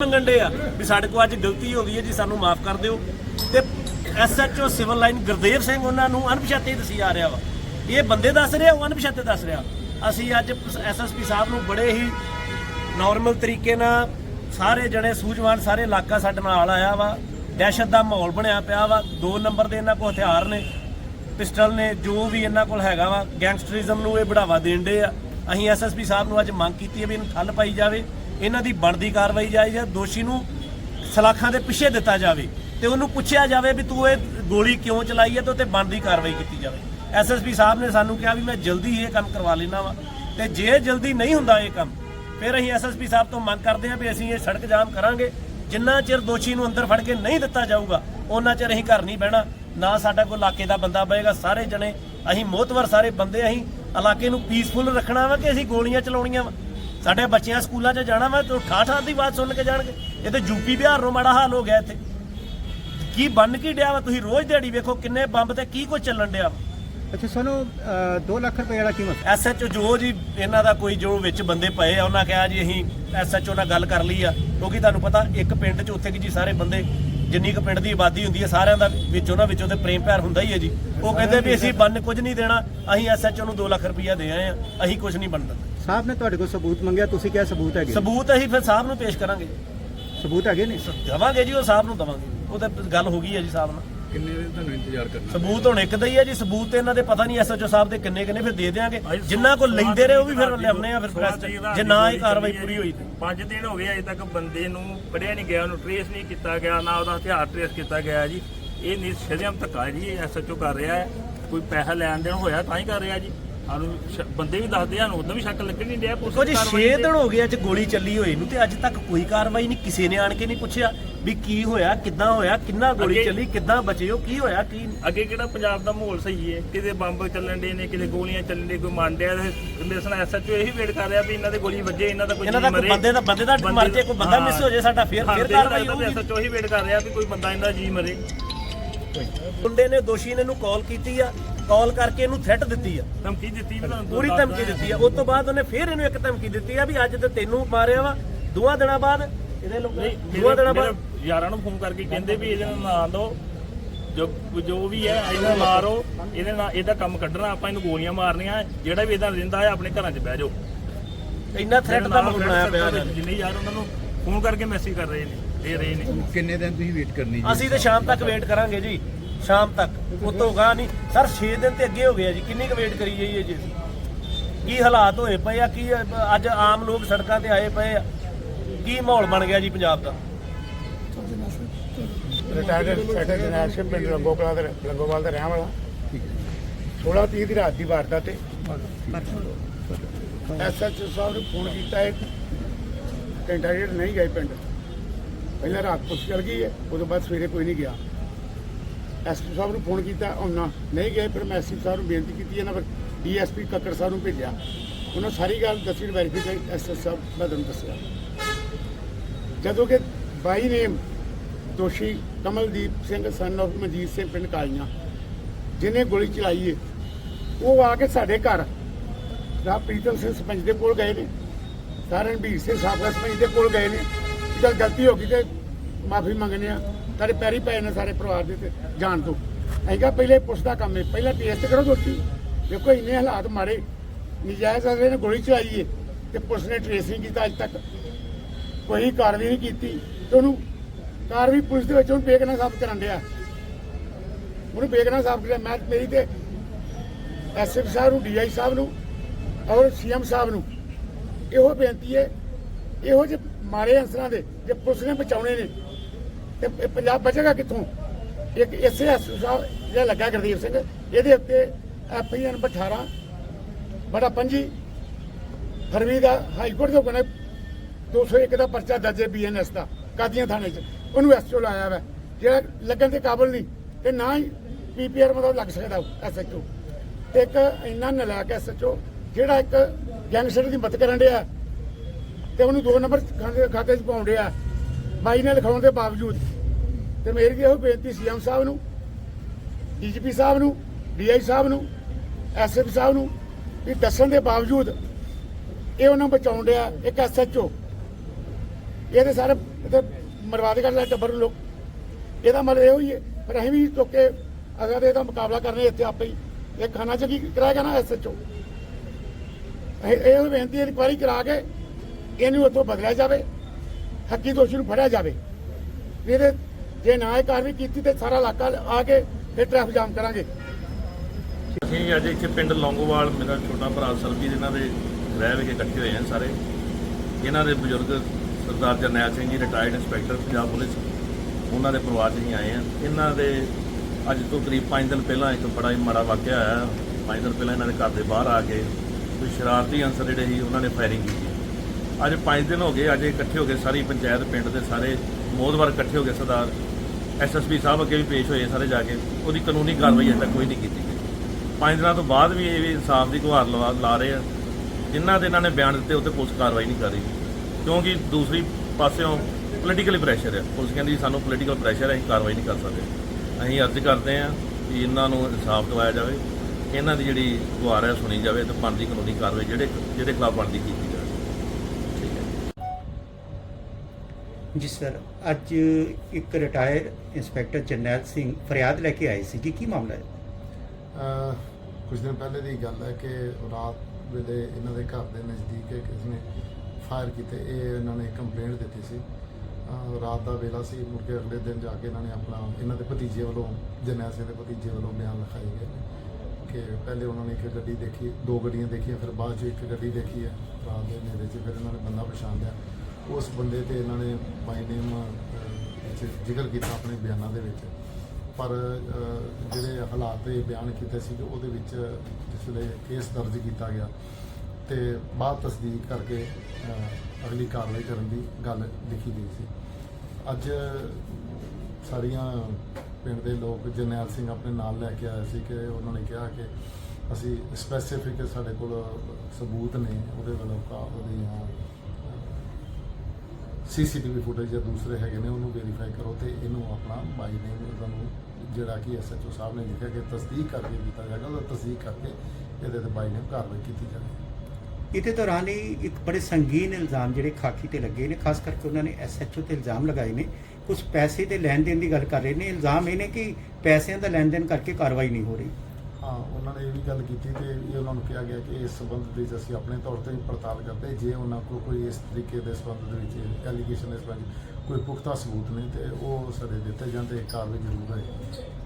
ਮੰਗਣ ਦੇ ਆ ਵੀ ਸਾਡੇ ਕੋਲ ਅੱਜ ਗਲਤੀ ਹੋ ਗਈ ਹੈ ਜੀ, ਸਾਨੂੰ ਮਾਫ ਕਰ ਦਿਓ। ਤੇ SHO civil line Gurdev Singh ਉਹਨਾਂ ਨੂੰ ਅਣਪਛਾਤੇ ਦੱਸੀ ਆ ਰਿਹਾ ਵਾ। ਇਹ ਬੰਦੇ ਦੱਸ ਰਿਹਾ, ਉਹ ਅਣਪਛਾਤੇ ਦੱਸ ਰਿਹਾ। ਅਸੀਂ ਅੱਜ ਐਸਐਸਪੀ ਸਾਹਿਬ ਨੂੰ ਬੜੇ ਹੀ ਨਾਰਮਲ ਤਰੀਕੇ ਨਾਲ ਸਾਰੇ ਜਣੇ ਸੂਝਵਾਨ ਸਾਰੇ ਇਲਾਕਾ ਸਾਡੇ ਨਾਲ ਆਇਆ ਵਾ। ਦਹਿਸ਼ਤ ਦਾ ਮਾਹੌਲ ਬਣਿਆ ਪਿਆ ਵਾ। ਦੋ ਨੰਬਰ ਦੇ ਇਹਨਾਂ ਕੋਲ ਹਥਿਆਰ ਨੇ, ਪਿਸਟਲ ਨੇ, ਜੋ ਵੀ ਇਹਨਾਂ ਕੋਲ ਹੈਗਾ ਵਾ। ਗੈਂਗਸਟਰਿਜ਼ਮ ਨੂੰ ਇਹ ਬੜਾਵਾ ਦੇਣ ਦੇ ਆ। ਅਸੀਂ ਐਸਐਸਪੀ ਸਾਹਿਬ ਨੂੰ ਅੱਜ ਮੰਗ ਕੀਤੀ ਹੈ ਵੀ ਇਹਨੂੰ ਠੱਲ ਪਾਈ ਜਾਵੇ। ਇਹਨਾਂ ਦੀ ਬਣਦੀ ਕਾਰਵਾਈ ਜਾਏ ਜਾਂ ਦੋਸ਼ੀ ਨੂੰ ਸਲਾਖਾਂ ਦੇ ਪਿੱਛੇ ਦਿੱਤਾ ਜਾਵੇ ਤੇ ਉਹਨੂੰ ਪੁੱਛਿਆ ਜਾਵੇ ਵੀ ਤੂੰ ਇਹ ਗੋਲੀ ਕਿਉਂ ਚਲਾਈ ਹੈ ਤੇ ਉੱਤੇ ਬਣਦੀ ਕਾਰਵਾਈ ਕੀਤੀ ਜਾਵੇ। ਐਸਐਸਪੀ ਸਾਹਿਬ ਨੇ ਸਾਨੂੰ ਕਿਹਾ ਵੀ ਮੈਂ ਜਲਦੀ ਹੀ ਇਹ ਕੰਮ ਕਰਵਾ ਲੈਣਾ ਵਾ ਤੇ ਜੇ ਜਲਦੀ ਨਹੀਂ ਹੁੰਦਾ ਇਹ ਕੰਮ, ਫਿਰ ਅਸੀਂ ਐਸਐਸਪੀ ਸਾਹਿਬ ਤੋਂ ਮੰਗ ਕਰਦੇ ਹਾਂ ਵੀ ਅਸੀਂ ਇਹ ਸੜਕ ਜਾਮ ਕਰਾਂਗੇ। ਜਿੰਨਾ ਚਿਰ ਦੋਸ਼ੀ ਨੂੰ ਅੰਦਰ ਫੜ ਕੇ ਨਹੀਂ ਦਿੱਤਾ ਜਾਊਗਾ ਉਹਨਾਂ ਚਿਰ ਅਸੀਂ ਘਰ ਨਹੀਂ ਬਹਿਣਾ, ਨਾ ਸਾਡਾ ਕੋਈ ਇਲਾਕੇ ਦਾ ਬੰਦਾ ਬਏਗਾ ਸਾਰੇ ਜਣੇ, ਅਸੀਂ ਮੋਹਤਵਰ ਸਾਰੇ ਬੰਦੇ, ਅਸੀਂ ਇਲਾਕੇ ਨੂੰ ਪੀਸਫੁਲ ਰੱਖਣਾ ਵਾ ਕਿ ਅਸੀਂ ਗੋਲੀਆਂ ਚਲਾਉਣੀਆਂ ਵਾ। ਸਾਡੇ ਬੱਚਿਆਂ ਸਕੂਲਾਂ 'ਚ ਜਾਣਾ ਵਾ ਤੇ ਠਾਠ ਠਾਠ ਦੀ ਬਾਤ ਸੁਣ ਕੇ ਜਾਣਗੇ। ਇਹ ਤੇ ਯੂਪੀ ਬਿਹਾਰ ਨੂੰ ਮਾੜਾ ਹਾਲ ਹੋ ਗਿਆ ਇੱਥੇ। ਕੀ ਬਣ ਕੀ ਡਿਆ ਵਾ? ਤੁਸੀਂ ਰੋਜ਼ ਦਿਹਾੜੀ ਵੇਖੋ ਕਿੰਨੇ ਬੰਬ ਤੇ ਕੀ ਕੁਝ ਚੱਲਣ ਡਿਆ ਅੱਛਾ ਸਾਨੂੰ 2 ਲੱਖ ਰੁਪਏ ਦਾ ਕੀਮਤ ਐਸਐਚਓ ਜੋ ਜੀ ਇਹਨਾਂ ਦਾ ਕੋਈ ਜੋ ਵਿੱਚ ਬੰਦੇ ਪਏ ਆ ਉਹਨਾਂ ਕਿਹਾ ਜੀ ਅਸੀਂ ਐਸਐਚਓ ਨਾਲ ਗੱਲ ਕਰ ਲਈ ਆ। ਕਿਉਂਕਿ ਤੁਹਾਨੂੰ ਪਤਾ ਇੱਕ ਪਿੰਡ 'ਚ ਉੱਥੇ ਕਿ ਜੀ ਸਾਰੇ ਬੰਦੇ ਜਿੰਨੀ ਕੁ ਪਿੰਡ ਦੀ ਆਬਾਦੀ ਹੁੰਦੀ ਹੈ ਸਾਰਿਆਂ ਦਾ ਵਿੱਚ ਉਹਨਾਂ ਵਿੱਚੋਂ ਤੇ ਪ੍ਰੇਮ ਪਿਆਰ ਹੁੰਦਾ ਹੀ ਹੈ ਜੀ। ਉਹ ਕਹਿੰਦੇ ਵੀ ਅਸੀਂ ਬੰਨ ਕੁਝ ਨਹੀਂ ਦੇਣਾ ਅਸੀਂ ਐਸਐਚਓ ਨੂੰ 2 ਲੱਖ ਰੁਪਈਆ ਦੇ ਆਏ ਆ ਅਸੀਂ ਕੁਝ ਨਹੀਂ ਬਣਦਾ ਸਾਹਿਬ ਨੇ ਤੁਹਾਡੇ ਕੋਲ ਸਬੂਤ ਮੰਗਿਆ ਤੁਸੀਂ ਕਿਹਾ ਸਬੂਤ ਹੈਗੇ ਸਬੂਤ ਅਸੀਂ ਫਿਰ ਸਾਹਿਬ ਨੂੰ ਪੇਸ਼ ਕਰਾਂਗੇ। ਸਬੂਤ ਹੈਗੇ ਨੇ? ਦਵਾਂਗੇ ਜੀ ਉਹ ਸਾਹਿਬ ਨੂੰ ਦਵਾਂਗੇ। ਉਹ ਤਾਂ ਗੱਲ ਹੋ ਗਈ ਹੈ ਜੀ ਸਾਹਿਬ ਨਾਲ। ਕਿੰਨੇ ਦਿਨ ਤੁਹਾਨੂੰ ਇੰਤਜ਼ਾਰ ਕਰਨਾ ਸਬੂਤ ਹੁਣ ਇੱਕ ਦਾ ਹੀ ਹੈ ਜੀ ਸਬੂਤ ਤੇ ਇਹਨਾਂ ਦੇ ਪਤਾ ਨਹੀਂ ਐਸਐਚਓ ਸਾਹਿਬ ਦੇ ਕਿੰਨੇ ਕਿੰਨੇ ਫਿਰ ਦੇ ਦੇਾਂਗੇ ਜਿੰਨਾ ਕੋ ਲੈਂਦੇ ਰਹੇ ਉਹ ਵੀ ਫਿਰ ਲਿਆਉਣੇ ਆ ਫਿਰ ਪ੍ਰੈਸ। ਜੇ ਨਾ ਇਹ ਕਾਰਵਾਈ ਪੂਰੀ ਹੋਈ ਤੇ। ਪੰਜ ਦਿਨ ਹੋ ਗਏ ਅਜੇ ਤੱਕ ਬੰਦੇ ਨੂੰ ਫੜਿਆ ਨਹੀਂ ਗਿਆ ਉਹਨੂੰ ਟ੍ਰੇਸ ਨਹੀਂ ਕੀਤਾ ਗਿਆ ਨਾ ਉਹਦਾ ਹਥਿਆਰ ਟ੍ਰੇਸ ਕੀਤਾ ਗਿਆ ਜੀ। ਇਹ ਨਹੀਂ ਸ਼ਰਮ ਧੱਕਾ ਜੀ ਐਸਐਚਓ ਕਰ ਰਿਹਾ ਹੈ। ਕੋਈ ਪੈਸਾ ਲੈਣ ਦੇਣ ਹੋਇਆ ਤਾਂ ਹੀ ਕਰ ਰਿਹਾ ਜੀ। ਸਾਨੂੰ ਸ਼- ਬੰਦੇ ਵੀ ਦੱਸਦੇ ਹਨ ਉਦੋਂ ਵੀ ਸ਼ੱਕ ਲੱਗਣ ਨਹੀਂ ਡਿਆ ਪੁਲਿਸ ਦੇਖੋ ਜੀ ਕਾਰਵਾਈ 6 ਤੇ। ਦਿਨ ਹੋ ਗਏ ਅੱਜ ਗੋਲੀ ਚੱਲੀ ਹੋਈ ਨੂੰ ਤੇ ਅੱਜ ਤੱਕ ਕੋਈ ਕਾਰਵਾਈ ਨਹੀਂ ਕਿਸੇ ਨੇ ਆਣ ਕੇ ਨਹੀਂ ਪੁੱਛਿਆ ਵੀ ਕੀ ਹੋਇਆ ਕਿੱਦਾਂ ਹੋਇਆ ਕਿੰਨਾ ਗੋਲੀ ਅੱਗੇ- ਚੱਲੀ ਕਿੱਦਾਂ ਬਚੇ ਹੋ ਕੀ ਹੋਇਆ ਕੀ ਨਹੀਂ। ਅੱਗੇ ਕਿਹੜਾ ਪੰਜਾਬ ਦਾ ਮਾਹੌਲ ਸਹੀ ਹੈ ਕਿਤੇ ਬੰਬ ਚੱਲਣ ਦੇ ਨੇ ਕਿਤੇ ਗੋਲੀਆਂ ਚੱਲਣ ਦੇ ਕੋਈ ਮੰਨਦਿਆ ਮੇਰੇ ਨਾਲ ਐਸਐਚਓ ਇਹੀ ਵੇਟ ਕਰ ਰਿਹਾ ਵੀ ਇਹਨਾਂ ਦੇ ਗੋਲੀ ਵੱਜੇ ਇਹਨਾਂ ਦਾ ਕੋਈ ਇਹਨਾਂ ਦਾ ਕੋਈ ਬੰਦੇ ਦਾ ਬੰਦੇ ਦਾ ਮਰ ਜੇ ਕੋਈ ਬੰਦਾ ਮਿਸ ਹੋ ਜੇ ਸਾਡਾ ਫਿਰ ਫਿਰ ਕਾਰਵਾਈ ਹੋਊਗੀ ਐਸਐਚਓ ਇਹੀ ਵੇਟ ਕਰ ਰਿਹਾ ਵੀ ਕੋਈ ਬੰਦਾ ਇਹਨਾਂ ਦਾ ਜੀ ਮਰੇ ਮੁੰਡੇ ਨੇ ਦੋਸ਼ੀ ਨੇ ਇਹਨੂੰ ਕਾਲ ਕੀਤੀ ਆ ਕਾਲ ਕਰਕੇ ਇਹਨੂੰ ਥ੍ਰੈਟ ਦਿੱਤੀ ਆ। ਧਮਕੀ ਦਿੱਤੀ ਵੀ ਤੁਹਾਨੂੰ ਪੂਰੀ ਧਮਕੀ ਦਿੱਤੀ ਆ। ਉਸ ਤੋਂ ਬਾਅਦ ਉਹਨੇ ਫਿਰ ਇਹਨੂੰ ਇੱਕ ਧਮਕੀ ਦਿੱਤੀ ਆ ਵੀ ਅੱਜ ਤੇ ਤੈਨੂੰ ਮਾਰਿਆ ਵਾ। ਦੋਆਂ ਦਿਨਾਂ ਬਾਅਦ ਇਹਦੇ ਲੋਕ ਦੋਆਂ ਦਿਨਾਂ ਬਾਅਦ ਯਾਰਾਂ ਨੂੰ ਫੋਨ ਕਰਕੇ ਕਹਿੰਦੇ ਵੀ ਇਹਦੇ ਨਾਲ ਨਾ ਦੋ। ਜੋ ਜੋ ਵੀ ਹੈ ਇਹਨੂੰ ਮਾਰੋ। ਇਹਦੇ ਨਾਲ ਇਹਦਾ ਕੰਮ ਕੱਢਣਾ ਆਪਾਂ ਇਹਨੂੰ ਗੋਲੀਆਂ ਮਾਰਨੀਆਂ। ਜਿਹੜਾ ਵੀ ਇਹਦਾ ਰਹਿੰਦਾ ਹੈ ਆਪਣੇ ਘਰਾਂ 'ਚ ਬਹਿ ਜਾਓ। ਇੰਨਾ ਥ੍ਰੈਟ ਦਾ ਮਾਹੌਲ ਬਣਾਇਆ ਪਿਆ। ਜਿੰਨੇ ਯਾਰ ਉਹਨਾਂ ਨੂੰ ਫੋਨ ਕਰਕੇ ਮੈਸੇਜ ਕਰ ਰਹੇ ਨੇ ਦੇ ਰਹੇ ਨੇ। ਕਿੰਨੇ ਦਿਨ ਤੁਸੀਂ ਵੇਟ ਕਰਨੀ ਜੀ? ਅਸੀਂ ਤੇ ਸ਼ਾਮ ਤੱਕ ਵੇਟ ਕਰਾਂਗੇ ਜੀ। ਸ਼ਾਮ ਤੱਕ। ਉਤੋਂ ਗਾਹ ਨਹੀਂ ਸਰ 6 ਦਿਨ ਤੇ ਅੱਗੇ ਹੋ ਗਏ ਆ ਜੀ। ਕਿੰਨੀ ਕੁ ਵੇਟ ਕਰੀ ਜਾਈਏ ਜੀ ਅਸੀਂ? ਕੀ ਹਾਲਾਤ ਹੋਏ ਪਏ ਆ? ਕੀ, ਅੱਜ ਆਮ ਲੋਕ ਸੜਕਾਂ ਤੇ ਆਏ ਪਏ ਆ? ਕੀ ਮਾਹੌਲ ਬਣ ਗਿਆ ਜੀ ਪੰਜਾਬ ਦਾ? ਰਿਟਾਇਰਡ ਸੈਕਟਰੀ ਜਨਰਲ ਪਿੰਡ ਲੰਗੋਕਲਾ ਦੇ ਲੰਗੋਵਾਲ ਦਾ ਰਹਿਣ ਵਾਲਾ। 16 30 ਦੀ ਰਾਤ ਦੀ ਵਾਰਦਾਤ ਤੇ ਐਸਐਚਓ ਸਾਹਿਬ ਨੂੰ ਫੋਨ ਕੀਤਾ ਹੈ ਘੰਟਾ ਡੇਢ ਨਹੀਂ ਗਏ ਪਿੰਡ। ਪਹਿਲਾਂ ਰਾਤ ਪੁੱਛ ਚਲ ਗਈ ਹੈ। ਉਦੋਂ ਬਾਅਦ ਸਵੇਰੇ ਕੋਈ ਨਹੀਂ ਗਿਆ। ਐਸਪੀ ਸਾਹਿਬ ਨੂੰ ਫੋਨ ਕੀਤਾ ਉਹਨਾਂ ਨਹੀਂ ਗਏ, ਫਿਰ ਮੈਂ ਐਸਪੀ ਸਾਹਿਬ ਨੂੰ ਬੇਨਤੀ ਕੀਤੀ, ਇਹਨਾਂ ਪਰ ਡੀਐਸਪੀ ਕੱਕੜ ਸਾਹਿਬ ਨੂੰ ਭੇਜਿਆ। ਉਹਨਾਂ ਸਾਰੀ ਗੱਲ ਦੱਸੀ ਵੈਰੀਫਾਈ ਕੀਤੀ ਐਸਐਸ ਸਾਹਿਬ ਮੈਂ ਤੁਹਾਨੂੰ ਦੱਸਿਆ। ਜਦੋਂ ਕਿ ਬਾਈ ਨੇ ਦੋਸ਼ੀ ਕਮਲਦੀਪ ਸਿੰਘ ਸਨ of ਮਨਜੀਤ ਸਿੰਘ ਪਿੰਡ ਕਾਲੀਆਂ, ਜਿਹਨੇ ਗੋਲੀ ਚਲਾਈ ਏ, ਉਹ ਆ ਕੇ ਸਾਡੇ ਘਰ, ਰਾਹ ਪ੍ਰੀਤਮ ਸਿੰਘ ਸਰਪੰਚ ਦੇ ਕੋਲ ਗਏ ਨੇ ਸਾਰਨ ਵੀਰ ਸਿੰਘ ਸਾਹਿਬ ਸਰਪੰਚ ਦੇ ਕੋਲ ਗਏ ਨੇ। ਜਦ ਗਲਤੀ ਹੋ ਗਈ ਤੇ ਮਾਫੀ ਮੰਗਨੇ ਆ। ਸਾਡੇ ਪੈਰੀ ਪਏ ਨੇ ਸਾਰੇ ਪਰਿਵਾਰ ਦੇ ਤੇ ਜਾਣ ਤੋਂ। ਅਸੀਂ ਪਹਿਲੇ ਪੁਲਿਸ ਦਾ ਕੰਮ ਹੈ, ਪਹਿਲਾਂ ਟੇਸਟ ਕਰੋ ਦੋਤੀ ਦੇਖੋ ਇੰਨੇ ਹਾਲਾਤ ਮਾਰੇ ਨਜਾਇਜ਼ ਅਗਲੇ ਨੇ ਗੋਲੀ ਚਲਾਈ ਏ ਤੇ ਪੁਲਿਸ ਨੇ ਟ੍ਰੇਸ ਨਹੀਂ ਕੀਤਾ ਅੱਜ ਤੱਕ। ਕੋਈ ਕਾਰਵਾਈ ਨਹੀਂ ਕੀਤੀ ਤੇ ਉਹਨੂੰ ਕਾਰਵਾਈ ਪੁਲਿਸ ਦੇ ਵਿੱਚ ਉਹਨੂੰ ਬੇਗਨਾ ਸਾਫ਼ ਕਰਨ ਡਿਆ। ਉਹਨੂੰ ਬੇਗਨਾ ਸਾਫ਼ ਕਰਿਆ। ਮੈਂ ਮੇਰੀ ਤੇ ਐਸਐਫ ਸਾਹਿਬ ਨੂੰ ਡੀਆਈ ਸਾਹਿਬ ਨੂੰ ਔਰ ਸੀਐਮ ਸਾਹਿਬ ਨੂੰ ਇਹੋ ਬੇਨਤੀ ਹੈ, ਇਹੋ ਜਿਹੇ ਮਾਰੇ ਅਸਰਾਂ ਦੇ ਜੇ ਪੁਲਿਸ ਨੇ ਬਚਾਉਣੇ ਨੇ ਤੇ ਇਹ ਪੰਜਾਬ ਬਚੇਗਾ ਕਿੱਥੋਂ? ਇੱਕ ਇਸੇ ਐਸਐਫ ਸਾਹਿਬ ਜਿਹੜਾ ਲੱਗਾ ਗੁਰਦੀਪ ਸਿੰਘ, ਇਹਦੇ ਉੱਤੇ ਐਫ ਆਈ ਆਰ ਨੰਬਰ 18 ਬੜਾ ਪੰਜੀ, ਫਰਵਰੀ ਦਾ ਹਾਈ ਕੋਰਟ ਦੇ ਕੋਨੇ 201 ਦਾ ਪਰਚਾ ਦਰਜ ਹੈ ਬੀਐਨਐਸ ਦਾ, ਕਾਦੀਆਂ ਥਾਣੇ 'ਚ, ਉਹਨੂੰ ਐਸਓ ਲਾਇਆ ਵਾ। ਜਿਹੜਾ ਲੱਗਣ ਦੇ ਕਾਬਲ ਨਹੀਂ, ਤੇ ਨਾ ਹੀ ਪੀਪੀਆਰ ਮਤਲਬ ਲੱਗ ਸਕਦਾ ਐਸਐਚਓ ਤੇ ਇੱਕ ਇੰਨਾ ਨਲਾਇਕ ਐਸਐਚਓ ਜਿਹੜਾ ਇੱਕ ਗੈਂਗਸਟਰ ਦੀ ਮਦਦ ਕਰਨ ਡਿਆ, ਤੇ ਉਹਨੂੰ ਦੋ ਨੰਬਰ ਖਾਤੇ ਖਾਤੇ 'ਚ ਪਾਉਣ ਡਿਆ। ਬਾਈ ਨੇ ਲਿਖਾਉਣ ਦੇ ਬਾਵਜੂਦ ਤੇ ਮੇਰੀ ਇਹੋ ਬੇਨਤੀ ਸੀਐਮ ਸਾਹਿਬ ਨੂੰ, ਡੀਜੀਪੀ ਸਾਹਿਬ ਨੂੰ, ਡੀਆਈ ਸਾਹਿਬ ਨੂੰ, ਐਸਐਫ ਸਾਹਿਬ ਨੂੰ ਵੀ ਦੱਸਣ ਦੇ ਬਾਵਜੂਦ ਇਹ ਉਹਨਾਂ ਬਚਾਉਣ ਡਿਆ ਇੱਕ ਐਸਐਚਓ ਇਹਦੇ ਸਾਰੇ ਤੇ ਮਰਵਾ ਦੇ ਕਰ ਟੱਬਰ ਨੂੰ ਲੋਕ। ਇਹਦਾ ਮਤਲਬ ਇਹੋ ਹੀ ਹੈ, ਪਰ ਅਸੀਂ ਵੀ ਚੁੱਕ ਅਗਰ ਇਹਦਾ ਮੁਕਾਬਲਾ ਕਰਨੇ ਇੱਥੇ ਆਪੇ ਹੀ। ਇਹ ਖਾਣਾ ਚ ਕੀ ਕਰਾਏਗਾ ਨਾ ਐਸਐਚਓ ਇਹ ਇਹ ਬੇਨਤੀ ਇਨਕੁਆਇਰੀ ਕਰਾ ਕੇ ਇਹਨੂੰ ਉੱਥੋਂ ਬਦਲਿਆ ਜਾਵੇ। ਹੱਕੀ ਦੋਸ਼ੀ ਨੂੰ ਫੜਿਆ ਜਾਵੇ। ਇਹਦੇ ਜੇ ਨਾ ਇਹ ਕਾਰਵਾਈ ਕੀਤੀ ਤੇ ਸਾਰਾ ਇਲਾਕਾ ਆ ਕੇ ਫਿਰ ਟ੍ਰੈਫਿਕ ਜਾਮ ਕਰਾਂਗੇ। ਅਸੀਂ ਅੱਜ ਇੱਥੇ ਪਿੰਡ ਲੌਂਗੋਵਾਲ, ਮੇਰਾ ਛੋਟਾ ਭਰਾ ਸਰਬਜੀਤ, ਇਹਨਾਂ ਦੇ ਰਹਿ ਵਿਖੇ ਇਕੱਠੇ ਹੋਏ ਹਾਂ ਸਾਰੇ। ਇਹਨਾਂ ਦੇ ਬਜ਼ੁਰਗ ਸਰਦਾਰ Jarnail Singh ji retired inspector Punjab police, ਉਹਨਾਂ ਦੇ ਪਰਿਵਾਰ 'ਚ ਹੀ ਆਏ ਆ ਇਹਨਾਂ ਦੇ ਅੱਜ ਤੋਂ ਕਰੀਬ 5 ਦਿਨ ਪਹਿਲਾਂ ਇੱਕ ਬੜਾ ਹੀ ਮਾੜਾ ਵਾਕਿਆ ਹੋਇਆ। 5 ਦਿਨ ਪਹਿਲਾਂ ਇਹਨਾਂ ਦੇ ਘਰ ਦੇ ਬਾਹਰ ਆ ਕੇ ਕੋਈ ਸ਼ਰਾਰਤੀ ਅੰਸਰ ਜਿਹੜੇ ਸੀ, ਉਹਨਾਂ ਨੇ ਫਾਇਰਿੰਗ ਕੀਤੀ। ਅੱਜ 5 ਦਿਨ ਹੋ ਗਏ, ਅੱਜ ਇਕੱਠੇ ਹੋ ਗਏ ਸਾਰੀ ਪੰਚਾਇਤ, ਪਿੰਡ ਦੇ ਸਾਰੇ ਮੋਦਵਰ ਇਕੱਠੇ ਹੋ ਗਏ, ਸਰਦਾਰ ਐਸਐਸਪੀ ਸਾਹਿਬ ਅੱਗੇ ਵੀ ਪੇਸ਼ ਹੋਏ ਸਾਰੇ ਜਾ ਕੇ। ਉਹਦੀ ਕਾਨੂੰਨੀ ਕਾਰਵਾਈ ਅਜੇ ਤੱਕ ਕੋਈ ਨਹੀਂ ਕੀਤੀ ਗਈ। ਪੰਜ ਦਿਨਾਂ ਤੋਂ ਬਾਅਦ ਵੀ ਇਹ ਵੀ ਇਨਸਾਫ ਦੀ ਗੁਹਾਰ ਲਵਾ ਲਾ ਰਹੇ ਆ। ਜਿਨ੍ਹਾਂ ਦੇ ਇਹਨਾਂ ਨੇ ਬਿਆਨ ਦਿੱਤੇ ਉੱਤੇ ਪੁਲਿਸ ਕਾਰਵਾਈ ਨਹੀਂ ਕਰ ਰਹੀ। ਕਿਉਂਕਿ ਦੂਸਰੀ ਪਾਸਿਓਂ ਪੋਲੀਟੀਕਲ ਪ੍ਰੈਸ਼ਰ ਹੈ ਪੁਲਿਸ ਕਹਿੰਦੀ ਸਾਨੂੰ ਪੋਲੀਟੀਕਲ ਪ੍ਰੈਸ਼ਰ ਹੈ ਅਸੀਂ ਕਾਰਵਾਈ ਨਹੀਂ ਕਰ ਸਕਦੇ। ਅਸੀਂ ਅਰਜ਼ ਕਰਦੇ ਹਾਂ ਕਿ ਇਹਨਾਂ ਨੂੰ ਇਨਸਾਫ ਦਿਵਾਇਆ ਜਾਵੇ। ਇਹਨਾਂ ਦੀ ਜਿਹੜੀ ਗੁਹਾਰ ਹੈ ਸੁਣੀ ਜਾਵੇ ਤੇ ਬਣਦੀ ਕਾਨੂੰਨੀ ਕਾਰਵਾਈ ਜਿਹੜੇ ਜਿਹਦੇ ਖਿਲਾਫ ਬਣਦੀ ਕੀਤੀ ਜਾਵੇ ਠੀਕ ਹੈ ਜੀ ਸਰ, ਅੱਜ ਇੱਕ ਰਿਟਾਇਰ ਇੰਸਪੈਕਟਰ ਜਰਨੈਲ ਸਿੰਘ ਫਰਿਆਦ ਲੈ ਕੇ ਆਏ ਸੀ ਜੀ, ਕੀ ਮਾਮਲਾ ਹੈ? ਕੁਝ ਦਿਨ ਪਹਿਲੇ ਦੀ ਗੱਲ ਹੈ ਕਿ ਰਾਤ ਵੇਲੇ ਇਹਨਾਂ ਦੇ ਘਰ ਦੇ ਨਜ਼ਦੀਕ ਕਿਸੇ ਨੇ ਫਾਇਰ ਕੀਤੇ, ਇਹ ਇਹਨਾਂ ਨੇ ਕੰਪਲੇਂਟ ਦਿੱਤੀ ਸੀ। ਰਾਤ ਦਾ ਵੇਲਾ ਸੀ, ਮੁੜ ਕੇ ਅਗਲੇ ਦਿਨ ਜਾ ਕੇ ਇਹਨਾਂ ਨੇ ਆਪਣਾ, ਇਹਨਾਂ ਦੇ ਭਤੀਜੇ ਵੱਲੋਂ, ਜਰਨੈਲ ਸਿੰਘ ਦੇ ਭਤੀਜੇ ਵੱਲੋਂ ਬਿਆਨ ਲਿਖਾਏ ਗਏ ਕਿ ਪਹਿਲੇ ਉਹਨਾਂ ਨੇ ਇੱਕ ਗੱਡੀ ਦੇਖੀ, ਦੋ ਗੱਡੀਆਂ ਦੇਖੀਆਂ, ਫਿਰ ਬਾਅਦ 'ਚ ਇੱਕ ਗੱਡੀ ਦੇਖੀ ਹੈ। ਰਾਤ ਦੇ ਹਨੇਰੇ 'ਚ ਫਿਰ ਇਹਨਾਂ ਨੇ ਬੰਦਾ ਪਛਾਣ ਲਿਆ। ਉਸ ਬੰਦੇ ਤੇ ਇਹਨਾਂ ਨੇ ਬਾਈ ਨੇਮ ਜ਼ਿਕਰ ਕੀਤਾ ਆਪਣੇ ਬਿਆਨਾਂ ਦੇ ਵਿੱਚ। ਪਰ ਜਿਹੜੇ ਹਾਲਾਤ ਦੇ ਬਿਆਨ ਕੀਤੇ ਸੀ ਉਹਦੇ ਵਿੱਚ ਜਿਸ ਵੇਲੇ ਕੇਸ ਦਰਜ ਕੀਤਾ ਗਿਆ ਤੇ ਬਾਅਦ ਤਸਦੀਕ ਕਰਕੇ ਅਗਲੀ ਕਾਰਵਾਈ ਕਰਨ ਦੀ ਗੱਲ ਲਿਖੀ ਗਈ ਸੀ। ਅੱਜ ਸਾਰੀਆਂ ਪਿੰਡ ਦੇ ਲੋਕ ਜਰਨੈਲ ਸਿੰਘ ਆਪਣੇ ਨਾਲ ਲੈ ਕੇ ਆਏ ਸੀ ਕਿ ਉਹਨਾਂ ਨੇ ਕਿਹਾ ਕਿ ਅਸੀਂ ਸਪੈਸੀਫਿਕ ਸਾਡੇ ਕੋਲ ਸਬੂਤ ਨੇ, ਉਹਦੇ ਵੱਲੋਂ ਕਾ, ਉਹਦੀਆਂ ਸੀਸੀਟੀਵੀ ਫੁਟੇਜ ਜਾਂ ਦੂਸਰੇ ਹੈਗੇ ਨੇ, ਉਹਨੂੰ ਵੈਰੀਫਾਈ ਕਰੋ ਤੇ ਇਹਨੂੰ ਆਪਣਾ ਬਾਈ ਨੇ ਉਹਨਾਂ ਜਿਹੜਾ ਕਿ ਐਸਐਚਓ ਸਾਹਿਬ ਨੇ ਲਿਖਿਆ ਕਿ ਤਸਦੀਕ ਕਰਕੇ ਕੀਤਾ ਜਾਏਗਾ ਉਹ ਤਸਦੀਕ ਕਰਕੇ ਇਹਦੇ ਤੇ ਬਾਈ ਨੇ ਕਾਰਵਾਈ ਕੀਤੀ ਜਾਵੇ ਇਹਦੇ ਦੌਰਾਨ ਹੀ ਇੱਕ ਬੜੇ ਸੰਗੀਨ ਇਲਜ਼ਾਮ ਜਿਹੜੇ ਖਾਕੀ ਤੇ ਲੱਗੇ ਨੇ, ਖਾਸ ਕਰਕੇ ਉਹਨਾਂ ਨੇ ਐਸਐਚਓ ਤੇ ਇਲਜ਼ਾਮ ਲਗਾਏ ਨੇ ਕੁਝ ਪੈਸੇ ਦੇ ਲੈਣ ਦੇਣ ਦੀ ਗੱਲ ਕਰ ਰਹੇ ਨੇ, ਇਲਜ਼ਾਮ ਇਹ ਨੇ ਕਿ ਪੈਸਿਆਂ ਦਾ ਲੈਣ ਦੇਣ ਕਰਕੇ ਕਾਰਵਾਈ ਨਹੀਂ ਹੋ ਰਹੀ। ਹਾਂ, ਉਹਨਾਂ ਨੇ ਇਹ ਵੀ ਗੱਲ ਕੀਤੀ ਤੇ ਇਹ ਉਹਨਾਂ ਨੂੰ ਕਿਹਾ ਗਿਆ ਕਿ ਇਸ ਸੰਬੰਧ ਦੇ ਵਿੱਚ ਅਸੀਂ ਆਪਣੇ ਤੌਰ ਤੇ ਪੜਤਾਲ ਕਰਦੇ, ਜੇ ਉਹਨਾਂ ਕੋਲ ਕੋਈ ਇਸ ਤਰੀਕੇ ਦੇ ਸੰਬੰਧ ਦੇ ਵਿੱਚ ਐਲੀਗੇਸ਼ਨ ਇਸ ਸੰਬੰਧ ਕੋਈ ਪੁਖਤਾ ਸਬੂਤ ਨਹੀਂ ਤੇ ਉਹ ਸਾਡੇ ਦਿੱਤੇ ਜਾਂਦੇ ਕਾਰਵਾਈ ਜ਼ਰੂਰ ਹੈ